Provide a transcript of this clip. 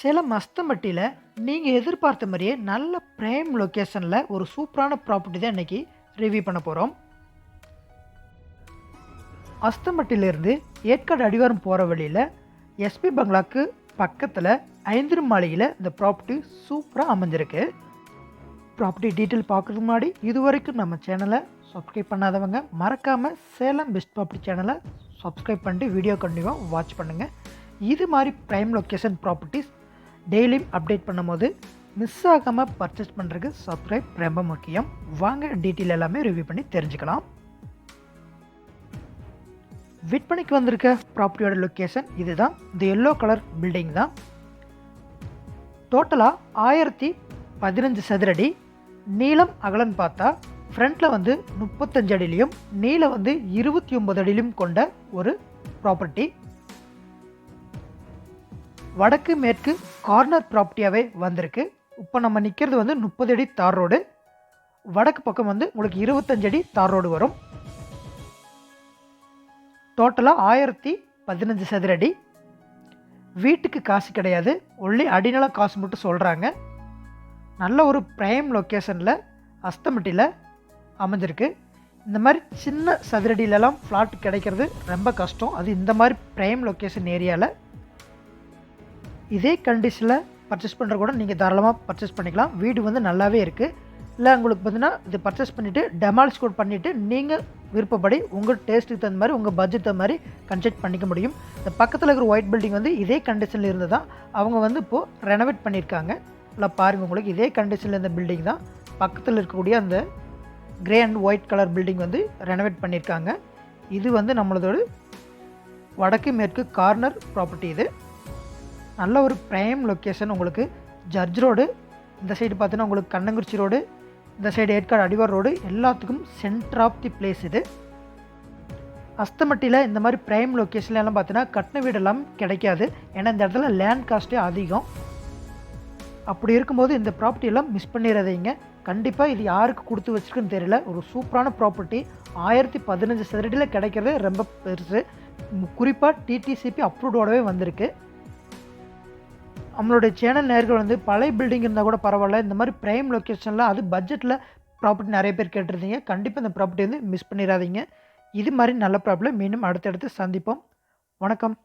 சேலம் அஸ்தம்பட்டியில் நீங்கள் எதிர்பார்த்த மாதிரியே நல்ல ப்ரைம் லொக்கேஷனில் ஒரு சூப்பரான ப்ராப்பர்ட்டி தான் இன்றைக்கி ரிவ்யூ பண்ண போகிறோம் அஸ்தம்பட்டியிலேருந்து ஏற்காடு அடிவாரம் போகிற வழியில் எஸ்பி பங்களாக்கு பக்கத்தில் ஐந்திரு மாளிகையில் இந்த ப்ராப்பர்ட்டி சூப்பராக அமைஞ்சிருக்கு. ப்ராப்பர்ட்டி டீட்டெயில் பார்க்குறதுக்கு முன்னாடி இது வரைக்கும் நம்ம சேனலை சப்ஸ்கிரைப் பண்ணாதவங்க மறக்காமல் சேலம் பெஸ்ட் ப்ராப்பர்ட்டி சேனலை சப்ஸ்கிரைப் பண்ணிட்டு வீடியோ கண்டிப்பாக வாட்ச் பண்ணுங்கள் இது மாதிரி ப்ரைம் லொக்கேஷன் ப்ராப்பர்ட்டிஸ் டெய்லியும் அப்டேட் பண்ணும்போது மிஸ் ஆகாமல் பர்ச்சேஸ் பண்ணுறதுக்கு சப்ஸ்கிரைப் ரொம்ப முக்கியம். வாங்க டீட்டெயில் எல்லாமே ரிவ்யூ பண்ணி தெரிஞ்சுக்கலாம். விற்பனைக்கு வந்திருக்க ப்ராப்பர்ட்டியோட லொக்கேஷன் இதுதான். இந்த எல்லோ கலர் பில்டிங் தான். டோட்டலாக ஆயிரத்தி பதினஞ்சு சதுரடி. நீளம் அகலன்னு பார்த்தா ஃப்ரண்ட்டில் வந்து முப்பத்தஞ்சு அடியிலையும் நீளம் வந்து இருபத்தி ஒம்பது அடியிலும் கொண்ட ஒரு ப்ராப்பர்ட்டி வடக்கு மேற்கு கார்னர் ப்ராப்பர்ட்டியாகவே வந்திருக்கு. இப்போ நம்ம நிற்கிறது வந்து முப்பது அடி தார் ரோடு. வடக்கு பக்கம் வந்து உங்களுக்கு இருபத்தஞ்சு அடி தார் ரோடு வரும். டோட்டலாக ஆயிரத்தி பதினஞ்சு சதுரடி வீட்டுக்கு காசு கிடையாது. ஒன்லி அடிநல காசு மட்டும் சொல்கிறாங்க நல்ல ஒரு ப்ரைம் லொக்கேஷனில் அஸ்தமட்டியில் அமைஞ்சிருக்கு. இந்த மாதிரி சின்ன சதுரடியிலலாம் ஃப்ளாட் கிடைக்கிறது ரொம்ப கஷ்டம். அது இந்த மாதிரி ப்ரைம் லொக்கேஷன் ஏரியாவில் இதே கண்டிஷனில் பர்ச்சேஸ் பண்ணுற கூட நீங்கள் தாராளமாக பர்ச்சேஸ் பண்ணிக்கலாம். வீடு வந்து நல்லாவே இருக்குது இல்லை உங்களுக்கு பார்த்தீங்கன்னா இது பர்ச்சேஸ் பண்ணிவிட்டு டெமாலிஷ் கோட் பண்ணிவிட்டு நீங்கள் விருப்பப்படி உங்கள் டேஸ்ட்டுக்கு தகுந்த மாதிரி உங்கள் பட்ஜெட் தகுந்த மாதிரி கன்செக்ட் பண்ணிக்க முடியும். இந்த பக்கத்தில் இருக்கிற ஒயிட் பில்டிங் வந்து இதே கண்டிஷனில் இருந்து தான் அவங்க வந்து இப்போது ரெனோவேட் பண்ணியிருக்காங்க. இல்லை பாருங்கள் உங்களுக்கு இதே கண்டிஷனில் இருந்த பில்டிங் தான் பக்கத்தில் இருக்கக்கூடிய அந்த grey and white colour building வந்து ரெனோவேட் பண்ணியிருக்காங்க. இது வந்து நம்மளதோட வடக்கு மேற்கு கார்னர் ப்ராப்பர்ட்டி இது. நல்ல ஒரு ப்ரைம் லொக்கேஷன் உங்களுக்கு ஜட்ஜ் ரோடு இந்த சைடு பார்த்தீங்கன்னா உங்களுக்கு கண்ணங்குறிச்சி ரோடு இந்த சைடு ஏற்காடு அடிவார் ரோடு எல்லாத்துக்கும் சென்டர் ஆஃப் தி பிளேஸ் இது. அஸ்தமட்டியில் இந்த மாதிரி ப்ரைம் லொக்கேஷன்லாம் பார்த்தீங்கன்னா கட்டின வீடெல்லாம் கிடைக்காது. ஏன்னா இந்த இடத்துல லேண்ட் காஸ்ட்டே அதிகம். அப்படி இருக்கும்போது இந்த ப்ராப்பர்ட்டியெல்லாம் மிஸ் பண்ணிடாதீங்க கண்டிப்பாக இது யாருக்கு கொடுத்து வச்சிருக்குன்னு தெரியல. ஒரு சூப்பரான ப்ராப்பர்ட்டி ஆயிரத்தி பதினஞ்சு சதுரடியில் கிடைக்கிறது ரொம்ப பெருசு. குறிப்பாக டிடிசிபி அப்ரூவ்டோடவே வந்திருக்கு. நம்மளுடைய சேனல் நேர்கள் வந்து பழைய பில்டிங் இருந்தால் கூட பரவாயில்ல. இந்த மாதிரி ப்ரைம் லொக்கேஷனில் அது பட்ஜெட்டில் ப்ராப்பர்ட்டி நிறைய பேர் கேட்டிருந்தீங்க. கண்டிப்பாக இந்த ப்ராப்பர்ட்டி வந்து மிஸ் பண்ணிடாதீங்க. இது மாதிரி நல்ல ப்ராப்ளம் மீண்டும் அடுத்தடுத்து சந்திப்போம். வணக்கம்.